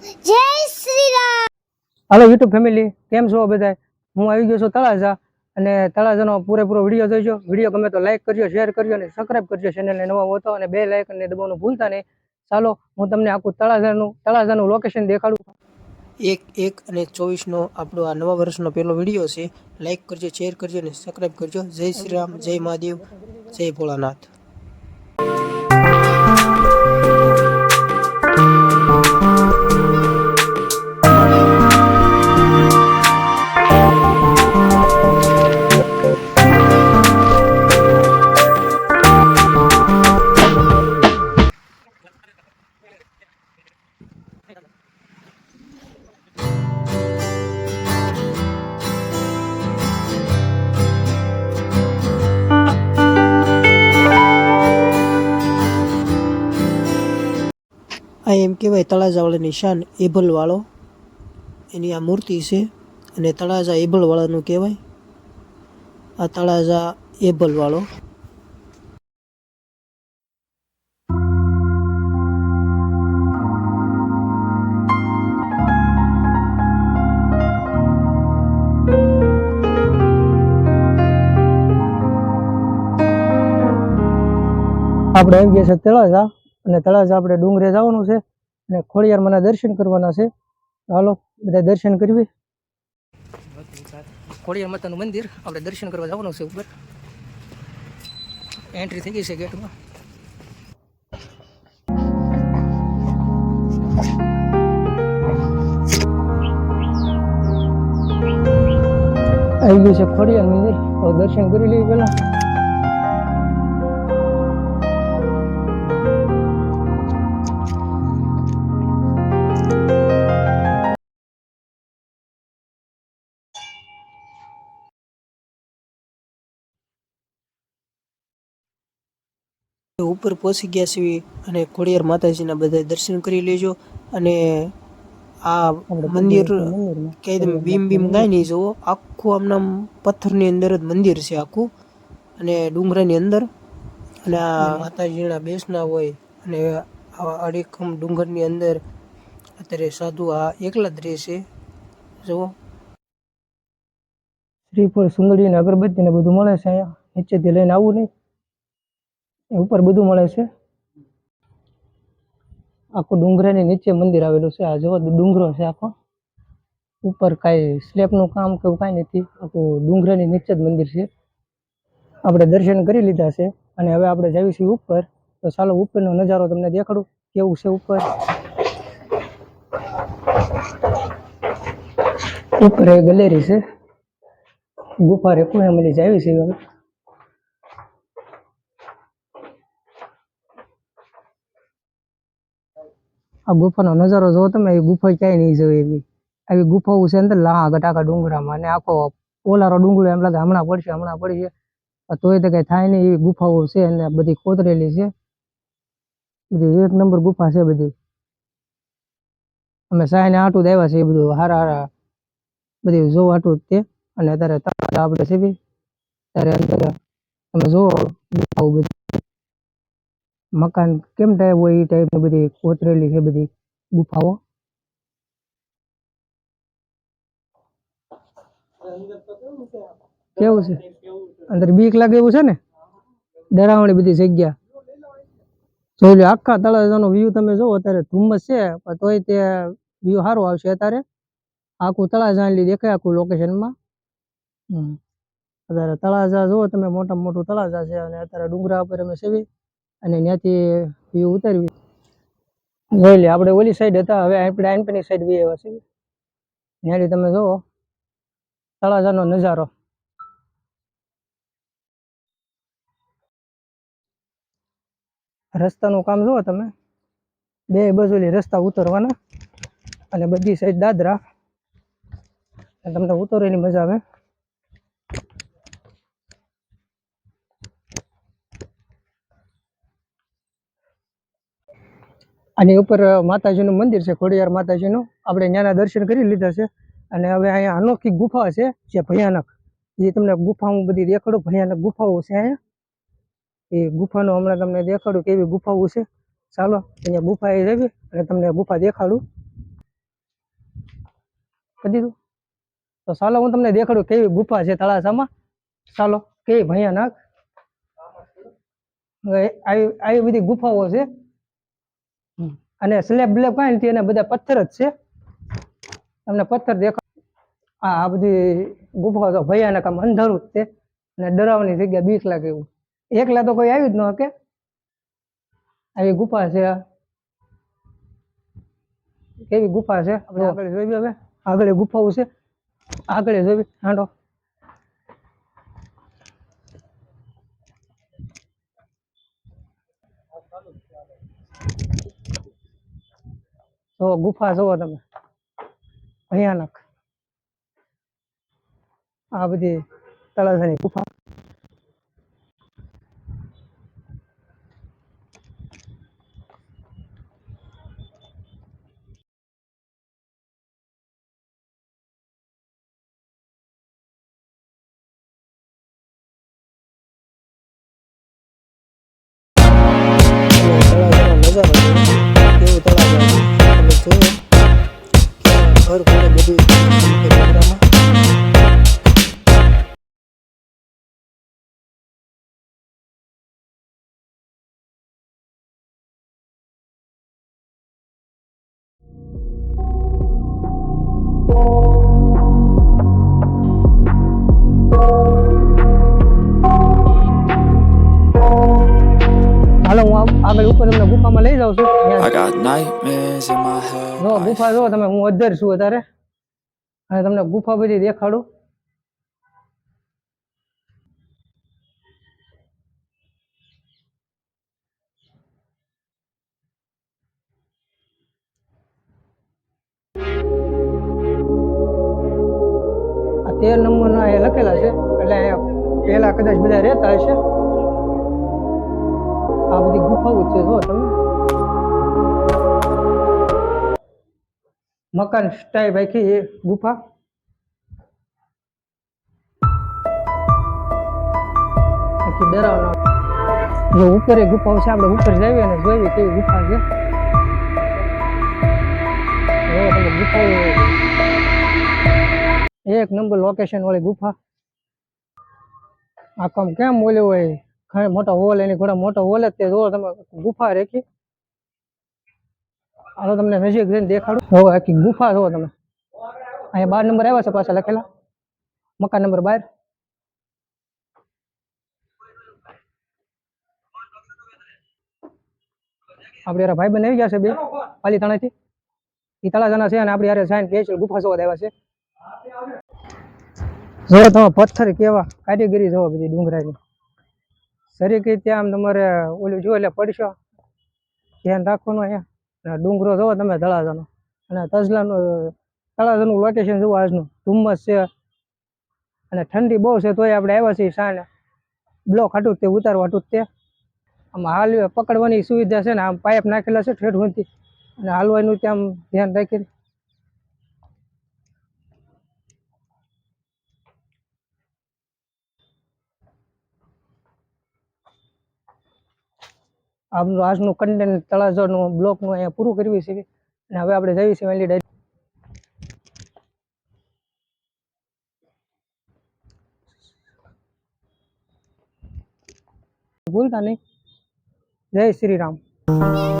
જય Shri Ram hello YouTube family કેમ છો બધા હું આવી ગયો છું તળાજા અને તળાજાનો પૂરેપૂરો વીડિયો જોઈજો. વીડિયો ગમે તો લાઈક કરજો શેર કરજો અને સબસ્ક્રાઇબ કરજો ચેનલને નવા હો તો અને બે લાઈક અને દબાવવાનું ભૂલતા નહીં. ચાલો હું તમને આખું તળાજાનું તળાજાનું લોકેશન દેખાડું. એક એક અને ચોવીસનો આપણો આ નવા વર્ષનો પહેલો વીડિયો છે. લાઈક કરજો શેર કરજો અને સબસ્ક્રાઈબ કરજો. જય શ્રી રામ જય મહાદેવ જય ભોળાનાથ. કહેવાય તળાજાવાળાની નિશાન એભલવાળો. એની આ મૂર્તિ છે અને તળાજા એભલવાળાનું કહેવાય. આ તળાજા એભલવાળો. આપણે આવી ગયા છે તળાજા, અને તળાજા આપણે ડુંગરે જવાનું છે. અને ખોડિયારમાંના દર્શન કરવાના છે. હાલો બધા દર્શન કરવી. ખોડિયાર માતાનું મંદિર આપણે દર્શન કરવા જવાનું છે ઉપર. એન્ટ્રી થઈ ગઈ છે ગેટમાં. આવી ગયું છે ખોડિયાર મંદિર દર્શન કરી લઈએ પેલા ઉપર પહોંચી ગયા છીએ અને ખોડિયાર માતાજીના બધા દર્શન કરી લેજો. અને આ મંદિર કહે તમે બીમ બીમ કાંઈ નહીં જુઓ. આખું આમના પથ્થરની અંદર જ મંદિર છે આખું. અને ડુંગરાની અંદર. અને આ માતાજીના બેસના હોય અને આવા અડીખમ ડુંગરની અંદર અત્યારે સાધુ આ એકલા જ રહેશે જુઓ. શ્રીફળ સુંદરી ને અગરબત્તી ને બધું મળે છે અહીંયા. નીચેથી લઈને આવું નહીં. એ ઉપર બધું મળે છે. આખું ડુંગરાની નીચે મંદિર આવેલું છે. આ જો ડુંગરો છે આખો. ઉપર કાંઈ સ્લેબનું કામ કે એવું કાંઈ નથી. આખું ડુંગરાની નીચે જ મંદિર છે. આપણે દર્શન કરી લીધા છે અને હવે આપણે જઈએ છીએ ઉપર. તો ચાલો ઉપરનો નજારો તમને દેખાડું. કેવું છે ઉપર? ઉપર એ ગેલેરી છે. ગુફા રેકું મળી જાય છે હવે. આ ગુફાનો નજારો જો તમે, એ ગુફા ક્યાંય નહીં જોઈ એવી. આવી ગુફાઓ છે અંદર લાગા ગટાકા ડુંગરામાં અને આખો ઓલારો ડુંગરો એમ લાગે હમણાં પડશે હમણાં પડશે. તોય તો કઈ થાય નહીં, એવી ગુફાઓ છે અને બધી કોતરેલી છે. બધી એક નંબર ગુફા છે બધી. અમે સાયને આટું આવ્યા છે, એ બધું હારા હારા બધી જોવા આટું તે. અને અત્યારે આપણે છે ત્યારે અંદર તમે જુઓ ગુફાઓ બધી. મકાન કેમ ટાઈપ હોય એ ટાઈપની બધી કોતરેલી છે બધી ગુફાઓ? કેવું છે? અંદર બીક લાગે એવું છે ને? ડરાવણી બધી જગ્યા. જોઈ લો આખા તળાજાનો વ્યૂ તમે જોવો, અત્યારે ધુમ્મસ છે, પણ તોય તે વ્યૂ સારો આવશે અત્યારે. આખું તળાજા એટલી દેખાય, આખું લોકેશનમાં અત્યારે તળાજા જુઓ તમે મોટા મોટું તળાજા છે, અને અત્યારે ડુંગરા ઉપર અમે સેવી. અને ત્યાંથી વ્યૂ ઉતારવી. જોઈ લે, આપણે ઓલી સાઈડ હતા, હવે આપણે આનપની સાઈડ બી આવ્યા છીએ. ત્યાંથી તમે જુઓ, તળાજાનો નજારો. રસ્તાનું કામ જુઓ તમે. બે બાજુલી રસ્તા ઉતરવાના અને બધી સાઈડ દાદરા. તમને ઉતરવાની મજા આવે. આની ઉપર માતાજીનું મંદિર છે, ખોડિયાર માતાજીનું. આપણે ત્યાંના દર્શન કરી લીધા છે. અને હવે અહીંયા અનોખી ગુફા છે, જે ભયાનક. એ તમને ગુફા હું બધી દેખાડું, ભયાનક ગુફાઓ છે અહીંયા. એ ગુફાનો હમણાં તમને દેખાડું કેવી ગુફાઓ છે. ચાલો, અહીંયા ગુફાએ રહેવી અને તમને ગુફા દેખાડું. કરી દીધું? તો ચાલો, હું તમને દેખાડું કેવી ગુફા છે તળાસામાં ચાલો, કેવી ભયાનક. આવી આવી બધી ગુફાઓ છે. અને સ્લેબ બ્લેબ કાંઈ નથી, એના બધા પથ્થર જ છે. તમને પથ્થર દેખા આ બધી ગુફાઓ તો ભયાનક, આમ અંધારું જ છે. અને ડરાવની જગ્યા બીક લાગે એવું. એકલા તો કોઈ આવ્યું જ ન કે આવી ગુફા છે. કેવી ગુફા છે? આપણે આગળ હવે. આગળ ગુફાઓ છે. આગળ જોઈ હાંડો. જો ગુફા જોવો તમે. ભયાનક. આ બધી તળાજાની ગુફા. આગળ ઉપર તમને ગુફામાં લઈ જાઉં છું. અહીંયા. જો ગુફા જો તમે હું અધર છું અત્યારે. અને તમને ગુફા બધી દેખાડું. તેર નંબરના એ લખેલા છે. એટલે અહીંયા પહેલા કદાચ બધા રહેતા હશે. આ બધી ગુફાઓ છે જો તમે? મકાન સ્ટાઈલ રાખી એ ગુફા. આખી ઉપર એ ગુફાઓ છે, આપણે ઉપર જઈએ અને જોઈએ કેવી ગુફા છે. એક નંબર લોકેશન વાળી ગુફા. આ કામ કેમ બોલ્યો હોય? ઘણા મોટા હોલ, એની ઘણા મોટા હોલ જ તે જો તમે ગુફા રેખી. હાલો તમને નજીક જઈને દેખાડું. હવે, આખી ગુફા જુઓ તમે. અહીંયા બાર નંબર આવ્યા છે પાછા લખેલા. મકાન નંબર બાર. આપણે યાર ભાઈ આવી ગયા છે બે પાલીતાણાથી એ તળાજાના છે અને આપણે યારે સાઈન સ્પેશિયલ ગુફા જોવા આવ્યા છે. જો તમે પથ્થર કેવા, કારીગરી જોવો બધી ડુંગરાની સરી ગઈ ત્યાં તમારે ઓલું જો એટલે પડશો. ધ્યાન રાખવાનું અહીંયા. અને ડુંગરો જોવો તમે તળાજાનો. અને તજલાનું તળાજાનું લોકેશન જોવો આજનું. ધુમ્મસ છે. અને ઠંડી બહુ છે તોય આપણે આવ્યા છીએ સાંજે. બ્લોક હાટું તે, ઉતારવા હાટું તે. આમાં હાલ પકડવાની સુવિધા છે ને, આમ પાઇપ નાખેલા છે ઠેઠ સુધી. અને હાલવાનું ત્યાં ધ્યાન રાખીને. આમનું આજનું કન્ટેન્ટ તળાજાનું બ્લોકનું અહીંયા પૂરું કરવી છે. અને હવે આપણે જઈએ છીએ વેલી ભૂલતા નહીં. જય શ્રી રામ.